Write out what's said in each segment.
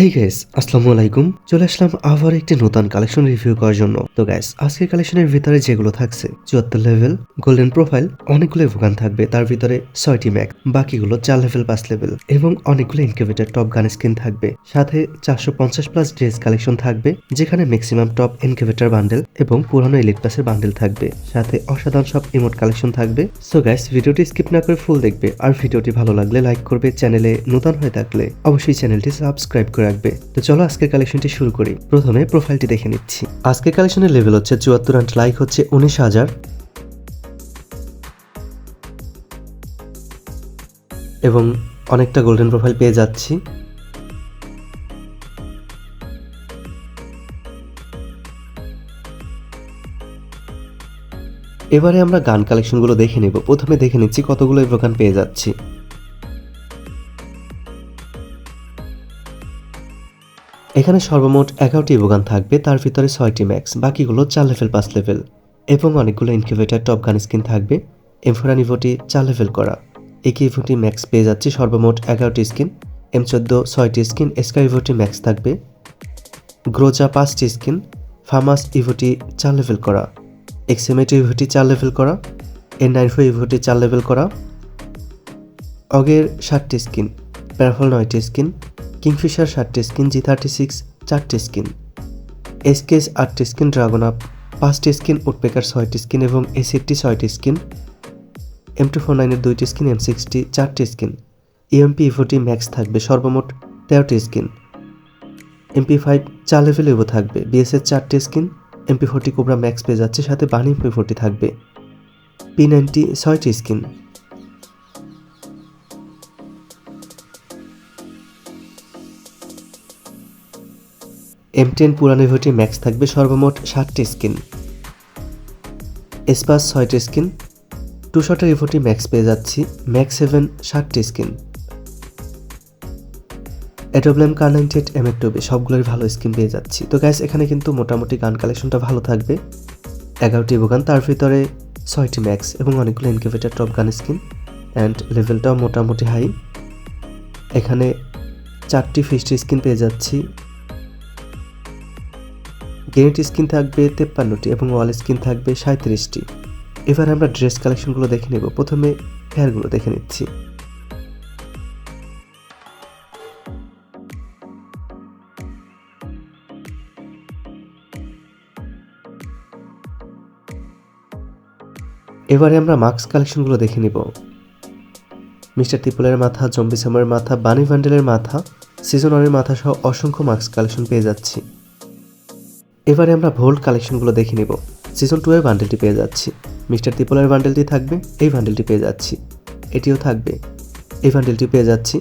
এই গ্যাস আসসালামু আলাইকুম। চলে আসলাম আবার একটি নতুন কালেকশন রিভিউ করার জন্য। তো গ্যাস আজকের কালেকশনের ভিতরে যেগুলো থাকছে, চুয়াত্তর লেভেল গোল্ডেন প্রোফাইল অনেকগুলো ভোগান থাকবে। তার ভিতরে ছয়টি ম্যাক বাকিগুলো চার লেভেল পাঁচ লেভেল এবং অনেকগুলো ইনকিউবেটার টপ গান স্কিন থাকবে। সাথে চারশো পঞ্চাশ প্লাস ড্রেস কালেকশন থাকবে, যেখানে ম্যাক্সিমাম টপ ইনকিউবেটার বান্ডেল এবং পুরানো ইলেট পাসের বান্ডেল থাকবে। সাথে অসাধারণ সব ইমোট কালেকশন থাকবে। সো গ্যাস ভিডিওটি স্কিপ না করে ফুল দেখবে। আর ভিডিওটি ভালো লাগলে লাইক করবে চ্যানেলে নতুন হয়ে থাকলে। অবশ্যই চ্যানেলটি সাবস্ক্রাইব করে রাখবে। তো চলো আজকের কালেকশনটি শুরু করি। প্রথমে প্রোফাইলটি দেখে নিচ্ছি। আজকের কালেকশনের লেভেল হচ্ছে চুয়াত্তর অ্যান্ড লাইক হচ্ছে উনিশ হাজার। এবং অনেকটা গোল্ডেন প্রোফাইল পেয়ে যাচ্ছি। এবারে আমরা গান কালেকশনগুলো দেখে নেব। প্রথমে দেখে নিচ্ছি কতগুলো গান পেয়ে যাচ্ছি। এখানে সর্বমোট এগারোটি ইভোগান থাকবে, তার ভিতরে ছয়টি ম্যাক্স বাকিগুলো চার লেভেল পাঁচ লেভেল এবং অনেকগুলো ইনকিউবেটার টপ গান স্কিন থাকবে। এমফোরান ইভোটি চার লেভেল করা। একে ইভোটি ম্যাক্স পেয়ে যাচ্ছে সর্বমোট এগারোটি স্কিন এম চোদ্দ ছয়টি স্কিন এসকা ইভোটি ম্যাক্স থাকবে। গ্রোজা পাঁচটি স্কিন ফার্মাস ইভোটি চার লেভেল করা। এক্সএমএটি ইভোটি চার লেভেল করা। এন নাইন ফোর ইভোটি চার লেভেল করা। অগের ষাটটি স্কিন প্যারাফল নয়টি স্কিন কিংফিশার ষাটটি স্কিন জি থার্টি সিক্স চারটি স্কিন এসকেস আটটি স্কিন ড্রাগন আপ পাঁচটি স্কিন উডপেকার ছয়টি স্কিন এবং এসিটি ছয়টি স্কিন এম টু ফোর নাইনের দুইটি স্কিন এম সিক্সটি চারটি স্কিন ইএমপি ইভোটি ম্যাক্স থাকবে সর্বমোট তেরোটি স্কিন এমপি ফাইভ চার লেভেল ইভো থাকবে বিএসএর চারটি skin MP forty cobra max পেয়ে যাচ্ছে, সাথে বানি এমপি ফোরটি থাকবে। পি নাইনটি ছয়টি স্কিন এম টেন পুরানো ইভোটি ম্যাক্স থাকবে সর্বমোট ষাটটি স্কিন এসপাস ছয়টি স্কিন টু শটের ইভোটি ম্যাক্স পেয়ে যাচ্ছি ম্যাক্স সেভেন ষাটটি স্কিন অ্যাডোব্লেম কার নাইনটি এইট এম টুবি সবগুলোর ভালো স্কিন পেয়ে যাচ্ছি। তো গ্যাস এখানে কিন্তু মোটামুটি গান কালেকশনটা ভালো থাকবে। এগারোটি ইভোগান তার ভিতরে ছয়টি ম্যাক্স এবং অনেকগুলো incubator top gun skin and লেভেলটাও মোটামুটি হাই এখানে চারটি ফিস্টি স্কিন পেয়ে যাচ্ছি। গেনেট স্কিন থাকবে তেপ্পান্নটি এবং ওয়াল স্কিন থাকবে সাঁত্রিশটি এবার আমরা ড্রেস কালেকশনগুলো দেখে নেব। প্রথমে হেয়ারগুলো দেখে নিচ্ছি। এবারে আমরা মাস্ক কালেকশনগুলো দেখে নিব। মিস্টার ত্রিপুলের মাথা, জম্বি সামের মাথা, বানি ভান্ডেলের মাথা সিজন ওয়ানের মাথা সহ অসংখ্য মাস্ক কালেকশন পেয়ে যাচ্ছি। এবারে আমরা ভোল্ট কালেকশনগুলো দেখে নেব। সিজন টু এর বান্ডেলটি পেয়ে যাচ্ছি। মিস্টার ত্রিপলের বান্ডেলটি থাকবে, এই বান্ডেলটি পেয়ে যাচ্ছি। এটিও থাকবে। এই বান্ডেলটি পেয়ে যাচ্ছি।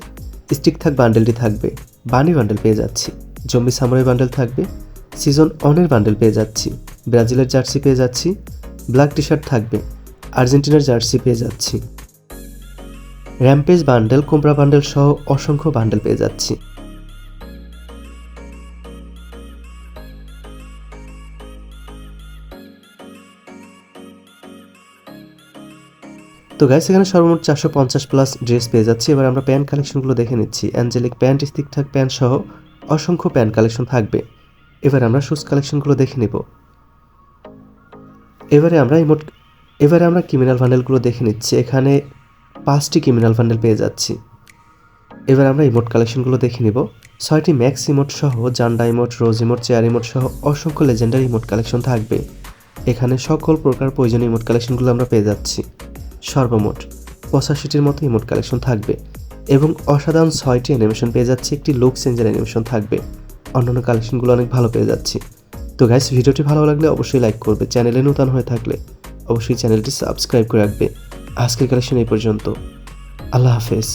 স্টিক থাক বান্ডেলটি থাকবে। বানি বান্ডেল পেয়ে যাচ্ছি। জম্বি সামরের বান্ডেল থাকবে। সিজন অনের বান্ডেল পেয়ে যাচ্ছি। ব্রাজিলের জার্সি পেয়ে যাচ্ছি। ব্ল্যাক টি শার্ট থাকবে। আর্জেন্টিনার জার্সি পেয়ে যাচ্ছি। র্যাম্পেজ বান্ডেল কোমরা বান্ডেল সহ অসংখ্য বান্ডেল পেয়ে যাচ্ছি। তো গাইস এখানে সর্বমোট চারশো পঞ্চাশ প্লাস ড্রেস পেয়ে যাচ্ছি। এবার আমরা প্যান্ট কালেকশনগুলো দেখে নিচ্ছি। অ্যাঞ্জেলিক প্যান্ট থাক প্যান্ট সহ অসংখ্য প্যান্ট কালেকশন থাকবে। এবার আমরা শুজ কালেকশনগুলো দেখে নেব। এবারে আমরা ইমোট এবারে আমরা ক্রিমিনাল ভান্ডেলগুলো দেখে নিচ্ছি। এখানে পাঁচটি ক্রিমিনাল ভান্ডেল পেয়ে যাচ্ছি। এবার আমরা ইমোট কালেকশনগুলো দেখে নিব। ছয়টি ম্যাক্স ইমোট সহ, জান্ডা emote rose emote chair emote সহ অসংখ্য লেজেন্ডারি ইমোট কালেকশন থাকবে। এখানে সকল প্রকার প্রয়োজনীয় ইমোট কালেকশনগুলো আমরা পেয়ে যাচ্ছি। সর্বমোট পঁচাশিটির মতো ইমোট কালেকশন থাকবে এবং অসাধারণ ছয়টি অ্যানিমেশন পেয়ে যাচ্ছে, একটি লুক চেঞ্জের অ্যানিমেশন থাকবে। অন্যান্য কালেকশনগুলো অনেক ভালো পেয়ে যাচ্ছি। তো গাইস ভিডিওটি ভালো লাগলে অবশ্যই লাইক করবে চ্যানেলে নতুন হয়ে থাকলে অবশ্যই চ্যানেলটি সাবস্ক্রাইব করে রাখবে। আজকের কালেকশন এই পর্যন্ত। আল্লাহ হাফেজ।